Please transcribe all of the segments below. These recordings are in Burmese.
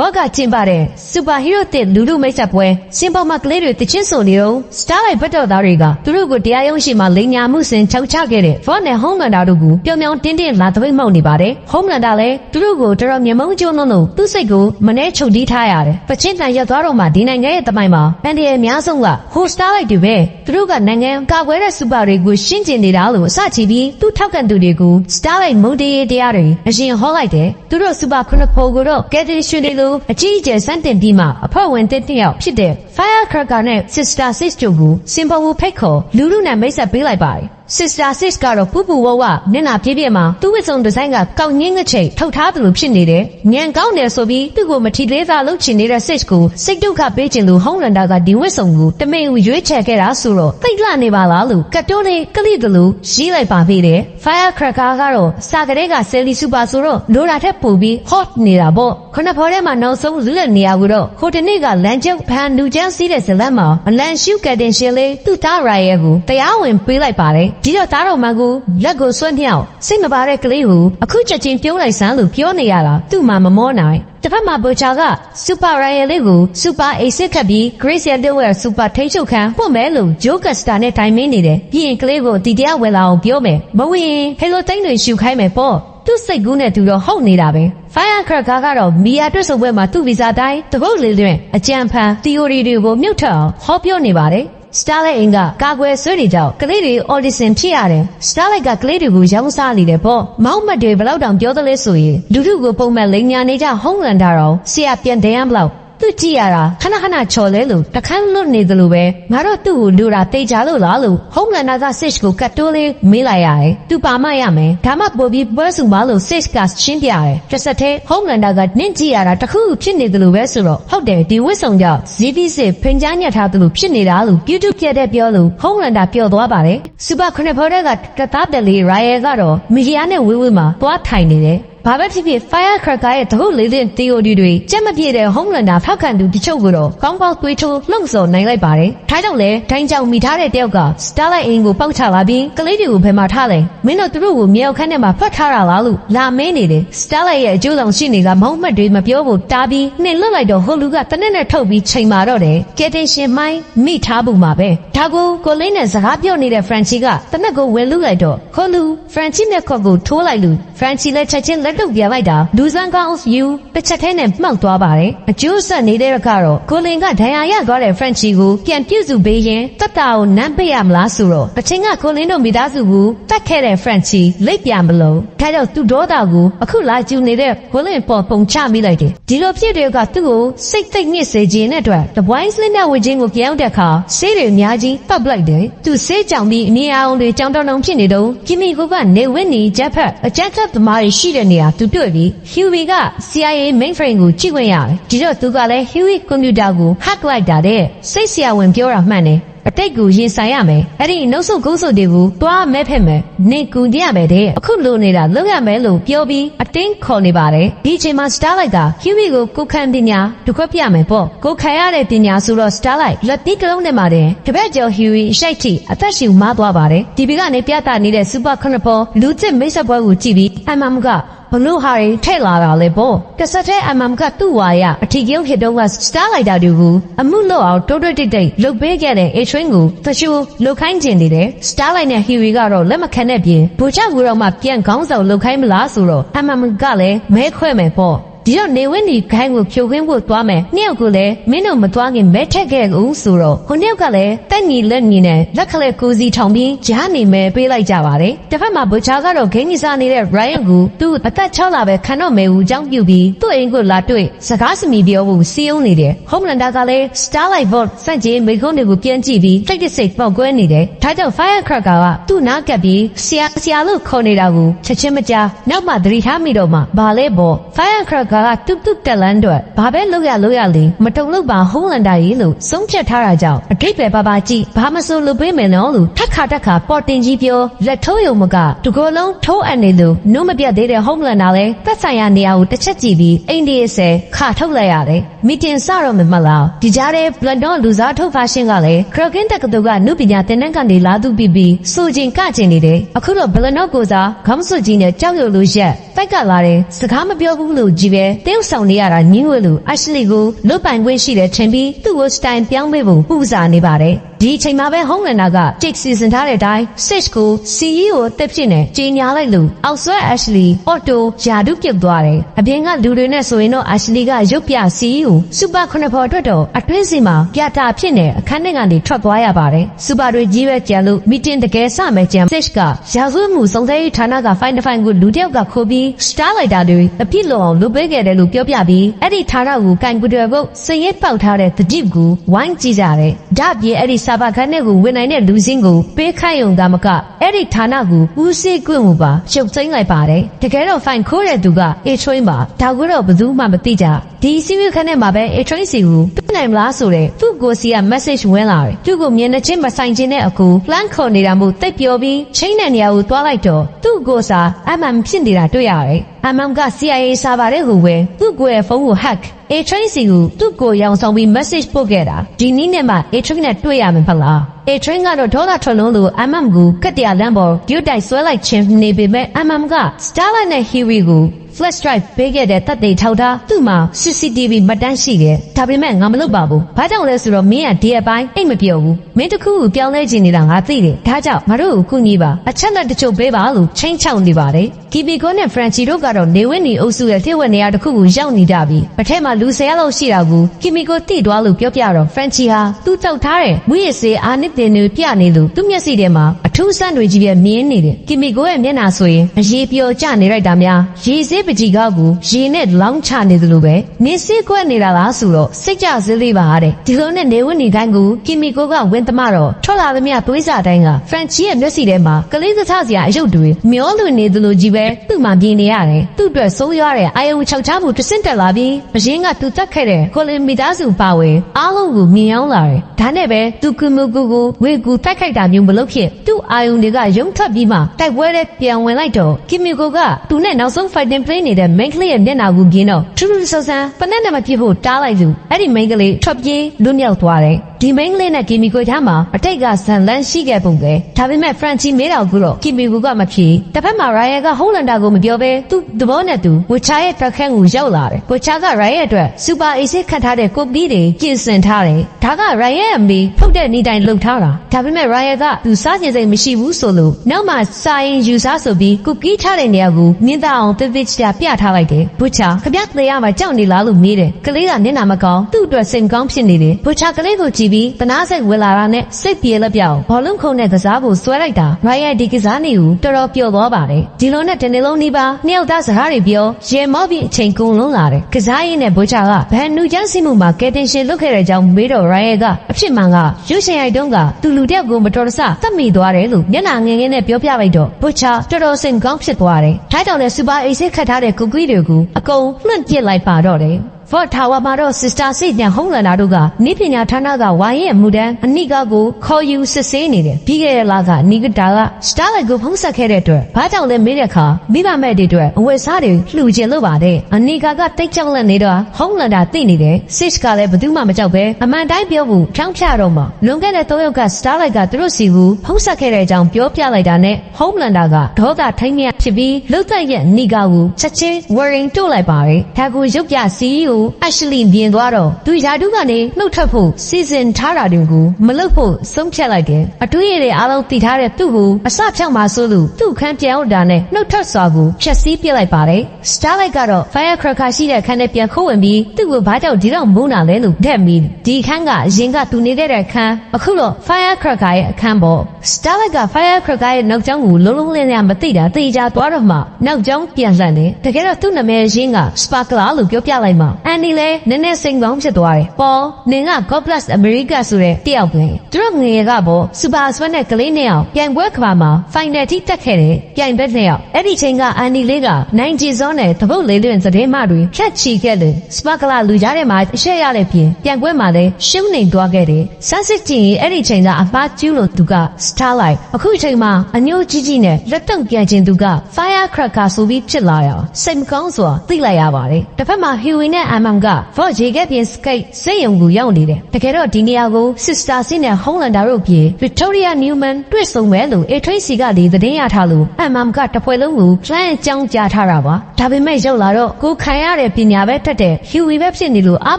ဘော့ကကျင်းပတဲ့စူပါဟီးရိုးတစ်လူလူမိတ်ဆက်ပွဲစင်ပေါ်မှာကလေးတွေတချင်းဆိုနေတော့စတားလိုက်ဘတ်တော်သားတွေကသူတို့ကိုတရားရုံးရှိမှလိန်ညာမှုစဉ်ချောက်ချခဲ့တဲ့ဘော့နဲ့ဟုံးလန်တာတို့ကိုပြောင်ပြောင်တင်းတင်းလာသပိတ်မှောက်နေပါတယ်ဟုံးလန်တာလည်းသူတို့ကိုတော်တော်မျက်မှောင်ကျုံလုံးလို့သူ့စိတ်ကိုမနှဲချုပ်တီးထားရတယ်ပချင်းတန်ရက်သွားတော့မှဒီနိုင်ငံရဲ့တမိုင်းမှာပန်တရအများဆုံးကဟိုစတားလိုက်တွေပဲသူတို့ကနိုင်ငံကာကွယ်တဲ့စူပါတွေကိုရှင်းကျင်နေတာလို့အစချီပြီးသူ့ထောက်ကန်သူတွေကိုစတားလိုက်မုန်တေးတရားတွေအရင်ဟောလိုက်တယ်သူတို့စူပါခုနှစ်ဖိုကိုတော့ကယ်တင်ရွှေတွေလိုအကြီးအကျယ်စမ်းတင်ပြီးမှအဖွဲ့ဝင်တစ်တစ်ယောက်ဖြစ်တဲ့ Firecracker နဲ့ Sister Six တို့ကိုစင်ပေါ်ဝဖိတ်ခေါ်လူလူနဲ့မိတ်ဆက်ပေးလိုက်ပါတယ် Sister Six ကတော့ပူပူဝဝမျက်နှာပြည့်ပြည့်မှာသူ့ဝစ်စုံဒီဇိုင်းကကောက်ငင်းငချိတ်ထုတ်ထားသလိုဖြစ်နေတယ်။ညံကောင်းတယ်ဆိုပြီးသူ့ကိုမထီသေးသာလုပ်ချင်နေတဲ့ Six ကိုစိတ်ဒုက္ခပေးခြင်းလို့ဟုံးလန်တာကဒီဝစ်စုံကိုတမိန်ရွေးချယ်ခဲ့တာဆိုတော့သိတ်လှနေပါလားလို့ကတ်တိုးလေးကလိတလို့ရေးလိုက်ပါသေးတယ်။ Firecracker ကတော့စာကလေးကဆယ်လီစူပါဆိုတော့လိုတာထက်ပိုပြီး hot နေတာပေါ့။ခုနဖော်ထဲမှာနောက်ဆုံးလူလက်နေရဘူးတော့ဟိုတနေ့ကလန်ကျုပ်ဖန်လူချမ်းစီးတဲ့ဇလတ်မှာအလန်ရှုကတ်တင်ရှင်လေးသူ့သားရိုင်ရဲ့ကိုတရားဝင်ပေးလိုက်ပါတယ်။ဒီတော့သားတော်မကူလက်ကိုစွန့်ညှောက်စိတ်မပါတဲ့ကလေးကိုအခုချက်ချင်းပြုံးလိုက်စမ်းလို့ပြောနေရတာသူ့မှာမမောနိုင်တစ်ဖက်မှာဘူချာကစူပါရိုင်ယယ်လေးကိုစူပါအေးစစ်ခတ်ပြီး Grace Yellow ရဲ့စူပါထိတ်ချုပ်ခံပို့မယ်လို့ဂျိုးကစတာနဲ့တိုင်မင်းနေတယ်ပြီးရင်ကလေးကိုတီတရားဝယ်လာအောင်ပြောမယ်မဝင်ရင်ဟယ်လိုတိန်တွေရှူခိုင်းမယ်ပေါ့သူ့စိတ်ကူးနဲ့သူတော့ဟုတ်နေတာပဲ Firecracker ကတော့မီယာတွတ်ဆုံပွဲမှာသူ့ဗီဇာတိုင်းတပုတ်လေးတွင်အကြံဖန် theory တွေကိုမြုပ်ထအောင်ဟောပြောနေပါတယ် Starlight အင်ကကာကွယ်ဆွေးတွေကြောင့်ကလေးတွေ audition ဖြစ်ရတယ်။ Starlight ကကလေးတွေကိုရောင်းစားနေတယ်ပေါ့။မောက်မတ်တွေဘယ်လောက်တောင်ပြောသလဲဆိုရင်လူထုကိုပုံမှန်လိန်ညာနေကြဟုံးလန်တာတော့ဆရာပြန်တန်းဘလောက် သူကြည့်ရတာခဏခဏချော်လဲလို့တခန်းလွတ်နေသလိုပဲငါတို့သူ့ကိုလူတာတိတ်ကြလို့လားလို့ဟုံးလန်တာက Six ကိုကတ်တိုးလေးမေးလိုက်ရတယ်။သူပါမရမယ်။ဒါမှပို့ပြီးပွဲစုပါလို့ Six ကရှင်းပြရတယ်။တစ်ဆက်တည်းဟုံးလန်တာကနင့်ကြည့်ရတာတခုခုဖြစ်နေသလိုပဲဆိုတော့ဟုတ်တယ်ဒီဝစ်စုံကြောင့် ZV စစ်ဖင်ကြားညက်ထားသလိုဖြစ်နေတာလို့ YouTube ပြတဲ့ပြောလို့ဟုံးလန်တာပြောသွားပါတယ်။စူပါခုနှစ်ဖော်တဲ့ကတသားတယ်လေး Ryan ကတော့မီဒီယာနဲ့ဝေးဝေးမှာသွားထိုင်နေတယ်။ ဘာပဲဖြစ်ဖြစ် Firecracker ရဲ့တခုလေးတဲ့ theory တွေကြက်မပြည့်တဲ့ Homelander ဖောက်ခံသူတချို့ကတော့ကောင်းကောင်းတွေးထိုးလှုံ့ဆော်နိုင်လိုက်ပါတယ်။ဒါကြောင့်လဲဒိုင်းကြောင်မိထားတဲ့တယောက်က Starlight အင်းကိုပေါက်ချလာပြီးကလေးတွေကိုဘယ်မှာထားလဲ။မင်းတို့သူတို့ကိုမြေအောက်ခန်းထဲမှာဖတ်ထားတာလားလို့လာမင်းနေတယ်။ Starlight ရဲ့အကျိုးဆောင်ရှိနေတာမဟုတ်မှတ်တွေမပြောဖို့တားပြီးနှင်လွတ်လိုက်တော့ဟိုလူကတနက်နဲ့ထုတ်ပြီးချိန်မာတော့တယ်။ကယ်တင်ရှင်မိုင်းမိထားဖို့မှာပဲ။ဒါကိုကိုလေးနဲ့စကားပြောနေတဲ့ Francie ကတနက်ကိုဝင်လူလိုက်တော့ခိုလူ Francie နဲ့ခေါ်ကိုထိုးလိုက်လူ Francie လည်းချက်ချင်းလက်တော့ပြန်လိုက်တာလူစမ်းကောင်းယူတစ်ချက်ထဲနဲ့မှောက်သွားပါတယ်အကျိုးဆက်နေတဲ့ကတော့ကိုလင်ကဒဏ်ရာရသွားတဲ့ Frenchie ကိုပြန်ပြုစုပေးရင်တက်တာကိုနမ်းပေးရမလားဆိုတော့အချင်းကကိုလင်တို့မိသားစုကိုတတ်ခဲ့တဲ့ Frenchie လိပ်ပြန်မလို့ဒါကြောင့်သူဒေါသကိုအခုလာကျူနေတဲ့ကိုလင်ပေါ်ပုံချမိလိုက်တယ်ဒီလိုဖြစ်တဲ့ကသူ့ကိုစိတ်သိက်ညစ်စေခြင်းနဲ့အတွက်တပွိုင်းစလင်းတဲ့ဝေချင်းကိုကြောက်တဲ့အခါဆေးတွေအများကြီးပတ်ပလိုက်တယ်သူဆေးကြောင်ပြီးအနီအောင်တွေကြောင်တောင်တောင်ဖြစ်နေတော့ကီမီကိုကနေဝင်းနီဂျက်ဖက်အကြက်သက်သမားတွေရှိတဲ့နေရာသူတွေ့ပြီး Huey က CIA mainframe ကိုကြည့်ခွင့်ရတယ်ဒီတော့သူကလည်း Huey ကွန်ပျူတာကို hack လိုက်တာတဲ့စိတ်ဆရာဝန်ပြောတာမှန်တယ်အတိတ်ကိုရင်ဆိုင်ရမယ်အဲ့ဒီနှုတ်ဆုပ်ကုန်းဆုပ်တွေကိုတွားမဲဖက်မယ်နေကူကြရမယ်တဲ့အခုလိုနေတာလုပ်ရမယ်လို့ပြောပြီးအတင်းခေါ်နေပါတယ်ဒီအချိန်မှာ Starlight က Huey ကိုကိုခံပညာတစ်ခွက်ပြမယ်ပေါ့ကိုခံရတဲ့ပညာဆိုတော့ Starlight လက်ပြီးကလုံးနဲ့ပါတယ်တပည့်ကျော် Huey ရှိုက်တီအသက်ရှူမသွားပါတယ်ဒီဘီကနေပြသနေတဲ့ Super Chronicle လူစစ်မိတ်ဆက်ပွဲကိုကြည့်ပြီးအမှန်ကဘလို့ဟာတွေထဲ့လာတာလဲပေါ့ကစက်တဲ့အမမ်ကသူ့ဝါရအထီကျုံဟစ်တော့ကစတားလိုက်တာတွေကိုအမှုလို့အောင်တိုးတိုးတိတ်တိတ်လုတ်ပေးခဲ့တဲ့အေထရင်းကိုသရှူလုတ်ခိုင်းကျင်နေတယ်စတားလိုက်နဲ့ဟီဝီကတော့လက်မခံတဲ့ပြင်ဘူချကူတော့မှပြန်ခေါင်းဆောင်လုတ်ခိုင်းမလားဆိုတော့အမမ်ကလည်းမဲခွဲမယ်ပေါ့ ဒီတော့နေဝင်းဒီခိုင်းကိုဖြိုခင်းဖို့သွားမယ်နှစ်ယောက်ကိုလည်းမင်းတို့မသွားခင်မဲထက်ခဲ့ဦးဆိုတော့ဟိုနှစ်ယောက်ကလည်းတက်ညီလက်ညီနဲ့လက်ခလက်ကိုစီထောင်ပြီးကြားနေမဲပေးလိုက်ကြပါတယ်တစ်ဖက်မှာဘူချာကတော့ဂိမ်းကြီးစားနေတဲ့ Ryan ကိုသူ့အသက်6လပဲခံတော့မဲဦးအကြောင်းပြုပြီးသူ့အိမ်ကိုလာတွေ့စကားစမီပြောဖို့စီးအောင်နေတယ် Homelander ကလည်း Starlight Vault စန့်ကျင်မိခွန်းတွေကိုပြန်ကြည့်ပြီးတိတ်တဆိတ်ပေါက်ကွဲနေတယ်ဒါကြောင့် Firecracker ကသူ့နားကပ်ပြီးဆရာဆရာလို့ခေါ်နေတာကိုချက်ချင်းမကြားနောက်မှသတိထားမိတော့မှဘာလဲပေါ့ Firecracker ကတူတူတက်လန်းတော့ဘာပဲလုပ်ရလုပ်ရလေမတုံလို့ပါ Homelander ကြီးလို့ဆုံးဖြတ်ထားတာကြောင့်အတိတ်ပဲပါပါကြည့်ဘာမဆိုလုပ်ပေးမယ်နော်လို့ထက်ခါတက်ခါပေါ်တင်ကြီးပြောလက်ထိုးယုံမကတကောလုံးထိုးအပ်နေလို့နှုတ်မပြတ်သေးတဲ့ Homelander လည်းသက်ဆိုင်ရာနေရာကိုတစ်ချက်ကြည့်ပြီးအိန္ဒိယဆယ်ခါထုတ်လိုက်ရတယ်မီတင်စတော့မမလားဒီကြားထဲ Blood Dawn လူစားထုတ်ဖာရှင်ကလည်း Kraken တက္ကသိုလ်ကနုပညာသင်တန်းကနေလာသူပြီးပြီးစူကျင်ကကျင်နေတယ်အခုတော့ Blood Dawn ကိုစားခေါင်းစွပ်ကြီးနဲ့ကြောက်ရွံ့လို့ရက်တိုက်ကလာတယ်စကားမပြောဘူးလို့ကြီးပဲပဲတယောက်ဆောင်နေရတာညင်းဝဲလို့အရှလီကိုလွတ်ပိုင်ခွင့်ရှိတဲ့ထင်ပြီးသူ့ကိုစတိုင်ပြောင်းပေးဖို့ပူစားနေပါတယ်ဒီအချိန်မှာပဲဟုံးလန်နာကတစ်စီစဉ်ထားတဲ့အတိုင်း Sage ကို CEO အသက်ဖြစ်နေကြီးညာလိုက်လို့အောက်ဆွဲ Ashley Otto ယာဒုပြုတ်သွားတယ်အပြင်ကလူတွေနဲ့ဆိုရင်တော့ Ashley ကရုပ်ပြ CEO Super ခုနှစ်ဖော်အတွက်တော့အတွင်းစီမှာပြတာဖြစ်နေအခန်းထဲကနေထွက်သွားရပါတယ် Super တွေကြီးပဲကြံလို့ meeting တကယ်စမယ်ကြံ Sage ကရာဇဝတ်မှုစုံစမ်းရေးဌာနက fine fine ကိုလူတစ်ယောက်ကခိုးပြီး Starlighter တွေအပြစ်လုံအောင်လုပ်ပေးခဲ့တယ်လို့ပြောပြပြီးအဲ့ဒီဌာနကိုကန်ကူတယ်ဘုတ်စရင်ပေါက်ထားတဲ့တတိကိုဝိုင်းကြည့်ကြတယ်ဒါ့အပြင်အဲ့ဒီစာပါခန်းထဲကိုဝင်နိုင်တဲ့လူစင်းကိုပေးခိုင်းုံကမကအဲ့ဒီဌာနကိုဦးစိတ်ကွင့်မှုပါရှုပ်သိမ်းလိုက်ပါတယ်တကယ်တော့ fine ခိုးတဲ့သူက A train ပါဒါကိုတော့ဘယ်သူမှမသိကြဒီစီမီခန်းထဲမှာပဲ A train စီကိုပြနိုင်မလားဆိုတဲ့သူ့ကိုစီက message ဝင်လာတယ်သူ့ကိုမျက်နှာချင်းမဆိုင်ခြင်းတဲ့အကူ plan ခေါ်နေတာမို့တိတ်ပြောပြီးချိန်တဲ့နေရာကိုသွားလိုက်တော့သူ့ကိုစာအမှန်ဖြစ်နေတာတွေ့ရတယ်အမှန်က CIA စာပါတယ်ဟိုပဲသူ့ကိုရဲ့ဖုန်းကို hack A train စီကိုသူ့ကိုရောင်ဆောင်ပြီး message ပို့ခဲ့တာဒီနည်းနဲ့မှ A train နဲ့တွေ့ရမှာဖလား A train ကတော့ဒေါ်လာထွက်လုံးလို့ MM ကိုကတ်တရလမ်းပေါ်ဒုတိုက်ဆွဲလိုက်ခြင်းနေပေမဲ့ MM က Starlight နဲ့ Huey ကို flash drive ပေးခဲ့တဲ့တပ်တွေထောက်ထားသူ့မှာ CCTV မှတ်တမ်းရှိတယ်ဒါပေမဲ့ငါမလုပ်ပါဘူးဘာကြောင့်လဲဆိုတော့မင်းကဒီအပိုင်းအိတ်မပြောဘူးမင်းတခုကိုပြောင်းလဲခြင်းနေတာငါသိတယ်ဒါကြောင့်ငါတို့ကိုကူညီပါအချက်လက်တချို့ပေးပါလို့ချင်းချောင်းနေပါတယ်ကီပီကိုနဲ့ဖရန်ချီတို့ကတော့နေဝင်းနီအုပ်စုရဲ့ထိဝက်နေရာတစ်ခုကိုရောက်နေကြပြီပထက်မှာလူဆယ်လောက်ရှိတာကိုကီမီကိုတိသွားလို့ပြောပြတော့ဖရန်ချီဟာသူ့တောက်ထားတဲ့မူရစ်စေးအာနစ်တင်တွေပြနေလို့သူ့မျက်စိထဲမှာအထူးဆန်းတွေကြီးပဲမြင်နေတယ်ကီမီကိုရဲ့မျက်နှာဆိုရင်အရေးပြောကျနေလိုက်တာများရေစေးပကြီးကားကိုရေနဲ့လောင်းချနေသလိုပဲနေစေးခွက်နေတာလားဆိုတော့စိတ်ကြစေးလေးပါတဲ့ဒီလိုနဲ့နေဝင်းနီတိုင်းကိုကီမီကိုကဝင်သမားတော့ထွက်လာသမျှသွေးစာတိုင်းကဖရန်ချီရဲ့မျက်စိထဲမှာကလေးစထစရာအယုတ်တွေမျောလွင်နေသလိုကြီးပဲသူ့မှာမြင်နေရတယ်သူ့အတွက်ဆိုးရွားတဲ့အာယုံချောက်ချမှုတဆင့်တက်လာပြီးအရင်ကသူတက်ခဲ့တဲ့ကိုလင်မီသားစုပါဝဲအားလုံးကိုမြင်ရောက်လာတယ်ဒါနဲ့ပဲသူကမှုကူကိုဝေကူတိုက်ခိုက်တာမျိုးမလုပ်ဖြစ်သူ့အာယုံတွေကရုံထွက်ပြီးမှတိုက်ပွဲတဲ့ပြန်ဝင်လိုက်တော့ကီမီကိုကသူနဲ့နောက်ဆုံး fighting play နေတဲ့ main ကလေးရဲ့မျက်နှာကိုမြင်တော့ထူးထူးဆန်းဆန်းပနက်နဲ့မပြစ်ဖို့တားလိုက်သူအဲ့ဒီ main ကလေးထွက်ပြေးလွတ်မြောက်သွားတယ် ဒီ main ကလေးနဲ့ကီမီကိုထားမှာအတိတ်ကဇန်လန်းရှိခဲ့ပုံပဲဒါပေမဲ့ Franchi မေးတော်ကူတော့ကီမီကိုကမဖြေတစ်ဖက်မှာ Ryan က Holland ကိုမပြောဘဲသူ့သဘောနဲ့သူဝချာရဲ့တက်ခန့်ကိုရောက်လာတယ်ဝချာက Ryan အတွက် Super Ace ခတ်ထားတဲ့ကုတ်ပြီးတွေပြင်ဆင်ထားတယ်ဒါက Ryan ရဲ့အမေဖုတ်တဲ့နေတိုင်းလှုပ်ထားတာဒါပေမဲ့ Ryan ကသူစားကျင်စိတ်မရှိဘူးဆိုလို့နောက်မှစာရင်ယူစားဆိုပြီးကုတ်ကီးထားတဲ့နေရာကိုမြင်းသားအောင် Vivid ပြပြထားလိုက်တယ်ဝချာခပြသေးရမှာကြောက်နေလားလို့မေးတယ်ကလေးကနင့်နာမကောင်းသူ့အတွက်စိတ်မကောင်းဖြစ်နေတယ်ဝချာကလေးကိုကြည့်ပြီးတနာစိတ်ဝင်လာတာနဲ့စိတ်ပြေလက်ပြောင်ဘောလုံးခုံနဲ့ကစားကိုဆွဲလိုက်တာ Ryan ဒီကစားနေကိုတော်တော်ပျော်သွားပါတယ်ဒီလိုနဲ့တနေ့လုံးနီးပါးနှစ်ယောက်သားစကားတွေပြောရေမော့ပြီးအချိန်ကုန်လုံးလာတယ်ကစားရင်းနဲ့ဘိုးချာကဘန်နူချမ်းစီမှုမှာကယ်တင်ရှင်လွတ်ခဲ့တဲ့ကြောင်းမေးတော့ Ryan ကအဖြစ်မှန်ကရွှေရှင်ရိုက်တုံးကသူလူတယောက်ကိုမတော်တဆသတ်မိသွားတယ်လို့မျက်နှာငယ်ငယ်နဲ့ပြောပြလိုက်တော့ဘိုးချာတော်တော်စိတ်ကောင်းဖြစ်သွားတယ်ထိုက်တောင်နဲ့စူပါအေးစစ်ခတ်ထားတဲ့ကုကွီးတွေကိုအကုန်လွှင့်ပစ်လိုက်ပါတော့တယ် ဖော့ထာဝါမှာတော့ Sister စိတ်ညံဟုံးလန်တာတို့ကနိပညာဌာနကဝိုင်းရဲ့အမှုတန်းအနိကကိုခေါ်ယူစစ်ဆေးနေတယ်ပြီးခဲ့တဲ့လကအနိကတာက Starlight ကိုဖုံးဆက်ခဲ့တဲ့အတွက်ဘာကြောင့်လဲမေးတဲ့အခါမိဘမဲ့တွေအတွက်အဝတ်စားတွေလှူခြင်းလို့ပါတဲ့အနိကကတိတ်ကြောက်လက်နေတော့ဟုံးလန်တာသိနေတယ် Six ကလည်းဘယ်သူမှမကြောက်ပဲအမှန်တိုင်းပြောဖို့ဖြောင်းဖြတော့မှလွန်ခဲ့တဲ့၃ရက်က Starlight ကသူတို့စီကိုဖုံးဆက်ခဲ့တဲ့အကြောင်းပြောပြလိုက်တာနဲ့ Homelander ကဒေါသထိမ့်မြဖြစ်ပြီးလုတ်သက်ရဲ့နိကကိုချက်ချင်း Warring တို့လိုက်ပါတယ်ဒါကိုရုပ်ပြ CEO Ashley မြင်သွားတော့သူယာတုကနေနှုတ်ထွက်ဖို့စီစဉ်ထားတာတွေကိုမလုပ်ဖို့ဆုံးဖြတ်လိုက်တယ်အတွေးရတဲ့အားလုံးတည်ထားတဲ့သူ့ကိုအစဖြောက်မှာဆိုလို့သူ့ခန်းပြန်အောင်တာနဲ့နှုတ်ထွက်စွာကိုဖျက်ဆီးပစ်လိုက်ပါတယ် Starlight ကတော့ Firecracker ရှိတဲ့ခန်းထဲပြန်ခိုးဝင်ပြီးသူ့ကိုဘာကြောင့်ဒီတော့မုန်းတာလဲလို့ထက်မိဒီခန်းကအရင်ကသူနေခဲ့တဲ့ခန်းအခုတော့ Firecracker ရဲ့အခန်းပေါ့ Starlight က Firecracker ရဲ့နောက်ကျောင်းကိုလုံးလုံးလင်းလင်းမသိတာသိကြသွားတော့မှနောက်ကျောင်းပြန်လှန်တယ်တကယ်တော့သူ့နာမည်ရင်းက Sparkler လို့ပြောပြလိုက်မှအန်နီလည်းနည်းနည်းစိန်ကောင်းဖြစ်သွားတယ်ပေါ်နင်က God Bless America ဆိုတဲ့တယောက်ပဲသူတို့ငယ်ကပေါ့ Super Swan နဲ့ကလေးနှစ်ယောက်ပြိုင်ပွဲကဘာမှာ Final ထိတက်ခဲ့တယ်ပြိုင်ဘက်နှစ်ယောက်အဲ့ဒီချိန်ကအန်နီလေးက90 zone နဲ့တပုတ်လေးလွင်သတင်းမှတွေဖြတ်ချီခဲ့တယ် Sparkler လူကြားထဲမှာအရှက်ရတဲ့ပြင်ပြိုင်ပွဲမှာလည်းရှုံးနေသွားခဲ့တယ်ဆန်းစစ်ကြည့်ရင်အဲ့ဒီချိန်ကအပါကျူးလို့သူက Starlight အခုချိန်မှာအညိုးကြီးကြီးနဲ့လက်တုံပြန်ခြင်းသူက Firecracker ဆိုပြီးဖြစ်လာရအောင်စိတ်မကောင်းစွာသိလိုက်ရပါတယ်တစ်ဖက်မှာ Huey နဲ့မ်မမ်ကဖော့ဂျေကက်ပြင်စကိတ်စိတ်ယုံကိုရောက်နေတယ်တကယ်တော့ဒီနေရာကိုစစ်စတာစင်းနဲ့ဟုံးလန်ဒါတို့ပြေဗစ်တိုးရီယာနျူမန်တွေ့ဆုံမယ်လို့အေထရိစီကလေသတင်းရထားလို့အမ်မမ်ကတပွဲလုံးကိုဖလန်အကြောင်းကြားထားတာပါဒါပေမဲ့ရောက်လာတော့ကိုခံရတဲ့ပညာပဲတက်တဲ့ဟီဝီပဲဖြစ်နေလို့အား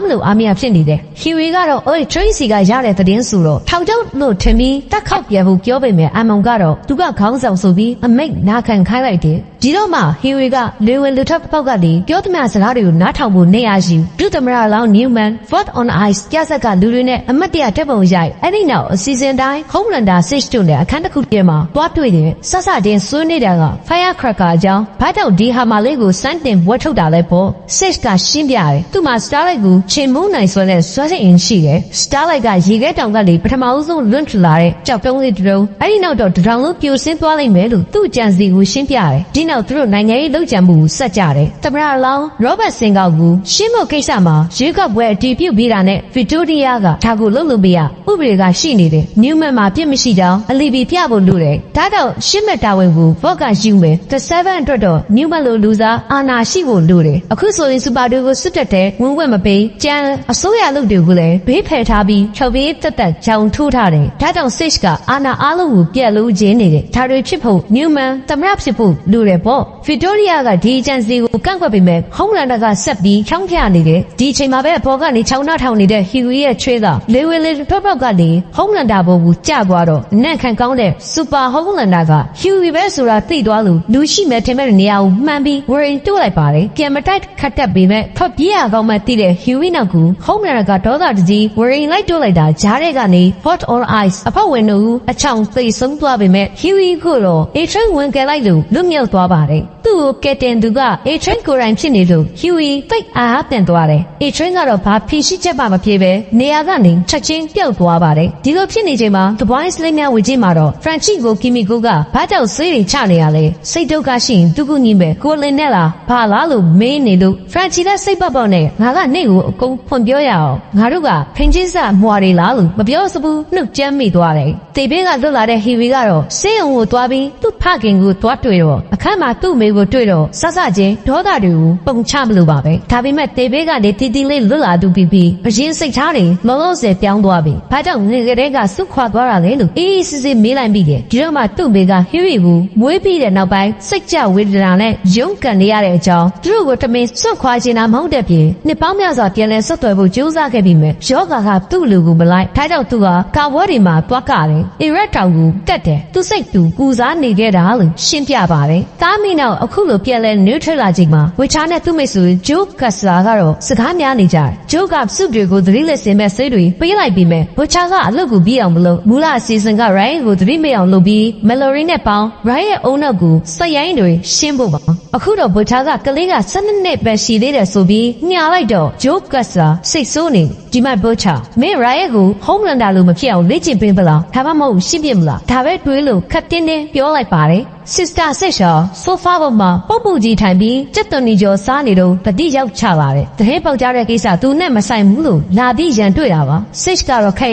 မလို့အားမရဖြစ်နေတယ်ဟီဝီကတော့အေထရိစီကရတဲ့သတင်းဆိုတော့ထောက်ကြောက်လို့ထင်ပြီးတက်ခောက်ပြန်ဖို့ပြောပေမဲ့အမ်မမ်ကတော့သူကခေါင်းဆောင်ဆိုပြီးအမိတ်နာခံခိုင်းလိုက်တယ်ဒီတော့မှဟီဝီကလေဝင်လူထပ်ပေါက်ကလေပြောသမျှစကားတွေကိုနားထောင်ဖို့နေရရှိဒုသမရလောင်းနျူမန်ဖော့ on ice ပြဆက်ကလူတွေနဲ့အမတ်တရတက်ပုံရိုက်အဲ့ဒီနောက်အစီအစဉ်တိုင်းဟုံးလန်ဒါဆစ်တို့နဲ့အခန်းတစ်ခုတည်းမှာတွားတွေ့တယ်ဆဆတင်းဆွေးနေတာက firecracker အကြောင်းဘာကြောင့်ဒီဟာမာလေးကိုစမ်းတင်ဘွက်ထုတ်တာလဲပေါ့ဆစ်ကရှင်းပြတယ်သူ့မှာ starlight ကိုချိန်မုန်းနိုင်ဆိုတဲ့စွမ်းစင်ရှိတယ် starlight ကရေခဲတောင်ကလေပထမဦးဆုံးလွန့်ထလာတဲ့ကြောက်တုံးလေးတစ်လုံးအဲ့ဒီနောက်တော့တထောင်လုံးပြိုဆင်းသွားလိမ့်မယ်လို့သူ့ကြံစီကိုရှင်းပြတယ်ဒီနောက်သူတို့နိုင်ငံရေးလှုပ်ကြံမှုကိုဆက်ကြတယ်သမရလောင်းရောဘတ်စင်ကောက်ကိုရှင်းဖို့ကိစ္စမှာရေကပွဲအတီးပြုတ်ပြီးတာနဲ့ဗစ်တိုးရီးယားကဒါကိုလှုပ်လို့မရဥပဒေကရှိနေတယ်နျူမန်မှာပြစ်မရှိကြောင်းအလီဘီပြဖို့လိုတယ်ဒါတော့ရှင်းမဲ့တာဝန်ကိုဘော့ကယူမယ် the 7အတွက်တော့နျူမန်လိုလူစားအာနာရှိဖို့လိုတယ်အခုဆိုရင်စူပါဒူကိုစွတ်တက်တဲ့ဝင်ဝက်မပေးကြမ်းအစိုးရလုပ်တွေကိုလည်းဘေးဖယ်ထားပြီးချုပ်ပြီးတက်တက်ကြောင်ထိုးထားတယ်ဒါကြောင့် sage ကအာနာအားလုံးကိုပြက်လို့ခြင်းနေတယ်ဒါတွေဖြစ်ဖို့နျူမန်သမရဖြစ်ဖို့လိုတယ်ပေါ့ဗစ်တိုးရီယာကဒီချန်စီကိုကန့်ကွက်ပေမဲ့ဟုံးလန်ဒါကဆက်ပြီးချောင်းဖျနေတယ်ဒီအချိန်မှာပဲအပေါ်ကနေချောင်းနှထောင်နေတဲ့ဟီဝီရဲ့ချွေးသာလေဝေလေထွက်ပေါက်ကနေဟုံးလန်ဒါဘောကိုကျသွားတော့အနက်ခံကောင်းတဲ့စူပါဟုံးလန်ဒါကဟီဝီပဲဆိုတာသိသွားလို့လူရှိမဲ့ထင်မဲ့နေရာကိုမှန်ပြီးဝရင်တိုးလိုက်ပါတယ်ကင်မတိုက်ခတ်တက်ပေမဲ့ထွက်ပြေးရကောင်းမှသိတဲ့ဟီဝီနောက်ကူဟုံးလန်ဒါကဒေါသတကြီးဝရင်လိုက်တိုးလိုက်တာဂျားတဲ့ကနေ hot on ice အဖေဝင်တို့အချောင်သိဆုံးသွားပေမဲ့ဟီဝီကိုတော့အေထရဝင်ကယ်လိုက်လို့လွတ်မြောက်သွားပါတယ်သူ့ကိုကယ်တင်သူကအေထရင်ကိုယ်တိုင်ဖြစ်နေလို့ဟီဝီသိတ်အားအပြန်သွားတယ်အေထရင်ကတော့ဘာဖြီရှိချက်မှမပြေပဲနေရာကနေချက်ချင်းပျောက်သွားပါတယ်ဒီလိုဖြစ်နေချိန်မှာ The Boys လိမ့်များဝင်ချင်းမှာတော့ Franchico Kimiko ကဘာကြောင့်ဆေးတွေချနေရလဲစိတ်ဒုက္ခရှိရင်သူကညီမဲ့ကိုလင်နဲ့လားဘာလားလို့မေးနေလို့ Franchi လည်းစိတ်ပတ်ပေါက်နဲ့ငါကနေ့ကိုအကုန်ဖွင့်ပြောရအောင်ငါတို့ကဖင်ချင်းစမွာတွေလားလို့မပြောစဘူးနှုတ်ကြမ်းမိသွားတယ်တေဘေးကလွတ်လာတဲ့ဟီဝီကတော့ဆေးရုံကိုသွားပြီးသူ့ ဖခင်ကိုသွားတွေ့တော့အခန်းမှာသူ့မိကိုတွေ့တော့ဆဆချင်းဒေါသတွေကိုပုံချမလို့ပါပဲဒါပေမဲ့တေဘေးကလည်းတီတီလေးလွတ်လာသူပြီးပြီးအရင်စိတ်ထားတွေလောလောဆယ်ပြောင်းသွားပြီဘာကြောင့်ငယ်ကလေးကစွခွာသွားတာလဲလို့အေးအေးစစ်စစ်မေးလိုက်ပြီးတယ်ဒီတော့မှသူ့မိကဟီဝီကိုမွေးပြီးတဲ့နောက်ပိုင်းစိတ်ကြဝေဒနာနဲ့ရုန်းကန်နေရတဲ့အကြောင်းသူတို့ကိုတမင်စွန့်ခွာခြင်းတာမဟုတ်တဲ့ပြင်နှစ်ပေါင်းများစွာပြန်လဲဆက်သွယ်ဖို့ကြိုးစားခဲ့ပြီးမြဲယောဂါကသူ့လူကိုမလိုက်ဒါကြောင့်သူကကာဝေါ်ဒီမှာတွားကတယ်အီရက်တောင်ကိုတက်တယ်သူစိတ်တူကူစားနေခဲ့တာလို့ရှင်းပြပါတယ်ကားမီနောက်အခုလိုပြန်လဲ neutral လာချိန်မှာဝေချာနဲ့သူ့မိတ်ဆွေဂျိုးကတ်စလာကတော့စကားများနေကြတယ်ဂျိုးကစုတွေကိုသတိလက်စင်မဲ့ဆေးတွေပေးလိုက်ပြီးမြဲဝေချာကအလုပ်ကိုပြီးအောင်မလုပ်မူလအစီအစဉ်က Ryan ကိုသတိမေ့အောင်လုပ်ပြီး Mallory နဲ့ပေါင်း Ryan ရဲ့အုံနောက်ကိုစက်ရိုင်းတွေရှင်းဖို့ပါအခုတော့ဝေချာကကလေးက12နှစ်ပဲရှိသေးတယ်ဆိုပြီးညှာလိုက်တော့ဂျိုးကတ်စလာစိတ်ဆိုးနေဒီမိုက်ဘောချာမင်း Ryan ကို home run တာလို့မဖြစ်အောင်လေ့ကျင့်ပေးပလားဒါမှမဟုတ်ရှင်းပြမလားဒါပဲတွေးလို့ခက်တင်းတင်းပြောလိုက်ပါတယ် sister ဆက်ရှာဆိုဖာပေါ်မှာပုတ်ပုတ်ကြီးထိုင်ပြီးစက်သွန်နီကျော်စားနေတော့တတိရောက်ချလာတယ်တရင်ပေါက်ကြတဲ့ကိစ္စသူနဲ့မဆိုင်ဘူးလို့လာပြီးရန်တွေ့တာပါ six ကတော့ခဲ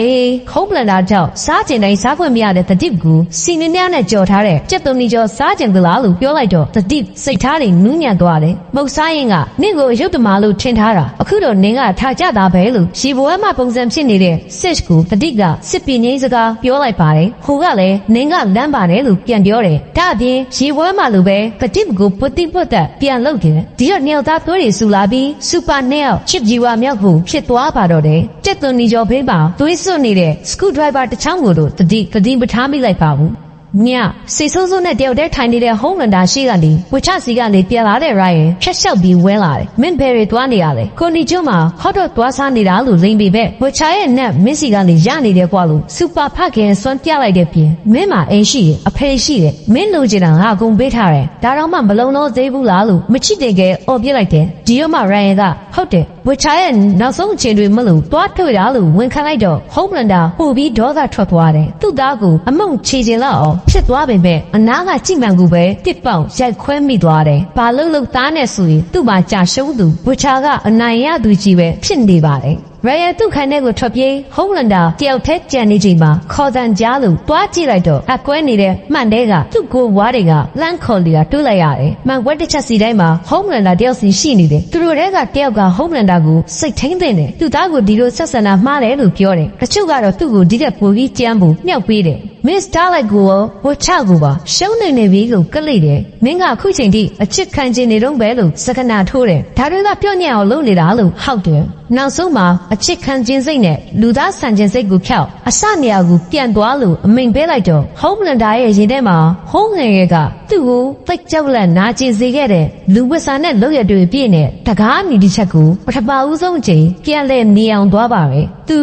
ခုံးပလန်တာကြောင့်စားကျင်တိုင်းစားခွင့်မရတဲ့တတိကူစီနင်းများနဲ့ကြော်ထားတဲ့စက်သွန်နီကျော်စားကျင်ကလားလို့ပြောလိုက်တော့တတိစိတ်ထားတွေနူးညံ့သွားတယ်မုတ်စားရင်ကနင့်ကိုရုပ်တမာလို့ထင်ထားတာအခုတော့နင်းကထားကြတာပဲလို့ရှီဘွဲမှာပုံစံဖြစ်နေတဲ့ six ကိုတတိကစစ်ပင်ငိမ့်စကားပြောလိုက်ပါတယ်ဟိုကလည်းနင်းကလမ်းပါတယ်လို့ပြန်ပြောတယ်ဒါအပြင်ရေပွဲမှာလိုပဲပတိကိုပုတိပုတ်တက်ပြန်လုပ်တယ်ဒီတော့နှစ်ယောက်သားသွေးတွေဆူလာပြီးစူပါနဲ့ချစ်ဂျီဝါမြောက်ကိုဖြစ်သွားပါတော့တယ်တက်သွန်နီကျော်ဖေးပါသွေးစွတ်နေတဲ့စကူဒရိုက်ဘာတစ်ချောင်းကိုတော့တတိတတိမထားမိလိုက်ပါဘူး ညစိတ်ဆိုးဆိုးနဲ့တယောက်တည်းထိုင်နေတဲ့ဟုံးလန်တာရှိကနေဝချစီကနေပြန်လာတဲ့ရိုင်းရင်ဖြတ်လျှောက်ပြီးဝဲလာတယ်မင်းဘယ်တွေသွားနေရလဲကိုနီကျွန်းမှာဟော့တော့သွားစားနေတာလို့လိမ့်ပြီပဲဝချရဲ့နက်မင်းစီကနေရနေတယ်ကွာလို့စူပါဖခင်စွမ်းပြလိုက်တဲ့ပြင်မင်းမှာအိမ်ရှိတယ်အဖေရှိတယ်မင်းလိုချင်တာငါအကုန်ပေးထားတယ်ဒါတော့မှမလုံတော့သေးဘူးလားလို့မချစ်တဲ့ကဲအော်ပြစ်လိုက်တယ်ဒီတော့မှရိုင်းကဟုတ်တယ်ဝချရဲ့နောက်ဆုံးအချိန်တွေမလို့သွားထွေတာလို့ဝန်ခံလိုက်တော့ဟုံးလန်တာပို့ပြီးဒေါသထွက်သွားတယ်သူ့သားကိုအမုံချေချင်လောက်အောင်ဖြစ်သွားပေမဲ့အနာကကြိမှန်ကူပဲတစ်ပေါင်ရိုက်ခွဲမိသွားတယ်ဘာလို့လို့သားနဲ့ဆိုရင်သူ့မှာကြာရှုံးသူဝချာကအနိုင်ရသူကြီးပဲဖြစ်နေပါတယ် ရယန်သူ့ခန်းထဲကိုထွက်ပြေးဟုံးလန်တာတယောက်တည်းကြံနေချိန်မှာခေါ်တန်ကြားလို့တွားကြည့်လိုက်တော့အကွဲနေတဲ့မှန်တဲ့ကသူ့ကိုယ်ဝါးတွေကလန့်ခေါ်နေတာတွေ့လိုက်ရတယ်။မှန်ဝက်တစ်ချက်စီတိုင်းမှာဟုံးလန်တာတယောက်စီရှိနေတယ်။သူတို့တဲကတယောက်ကဟုံးလန်တာကိုစိတ်ထိမ့်သိမ့်တယ်။သူ့သားကိုဒီလိုဆက်ဆံတာမှားတယ်လို့ပြောတယ်။တချို့ကတော့သူ့ကိုဒီတဲ့ပိုပြီးကြမ်းဖို့မြောက်ပေးတယ်။ Miss Starlight ကိုရောဝချကိုပါရှုံးနေနေပြီလို့ကလိတယ်။မင်းကအခုချိန်ထိအချစ်ခံချင်နေတော့ပဲလို့စကနာထိုးတယ်။ဒါတွေကပြော့ညံ့အောင်လုပ်နေတာလို့ဟောက်တယ်။ နောက်ဆုံးမှာအချစ်ခံခြင်းစိတ်နဲ့လူသားဆန်ခြင်းစိတ်ကိုဖြောက်အစနေရာကိုပြန်သွားလို့အမိန်ပေးလိုက်တော့ဟုံးလန်တာရဲ့ရင်ထဲမှာဟုံးငယ်ရဲ့ကသူ့ကိုသိတ်ကြောက်လန့်နာကျင်စေခဲ့တဲ့လူဝစ်စာနဲ့လောက်ရတွေပြည့်နဲ့တကားမြည်တစ်ချက်ကိုပထမဦးဆုံးချိန်ပြန်လဲနေအောင်သွားပါပဲ။သူ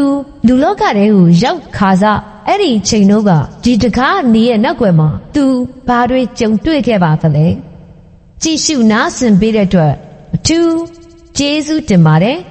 လူလောကထဲကိုရောက်ခါစားအဲ့ဒီချိန်တော့ကဒီတကားနေရဲ့နောက်ွယ်မှာသူဘာတွေကြုံတွေ့ခဲ့ပါသလဲကြည့်ရှုနားဆင်ပေးတဲ့အတွက်အထူးကျေးဇူးတင်ပါတယ်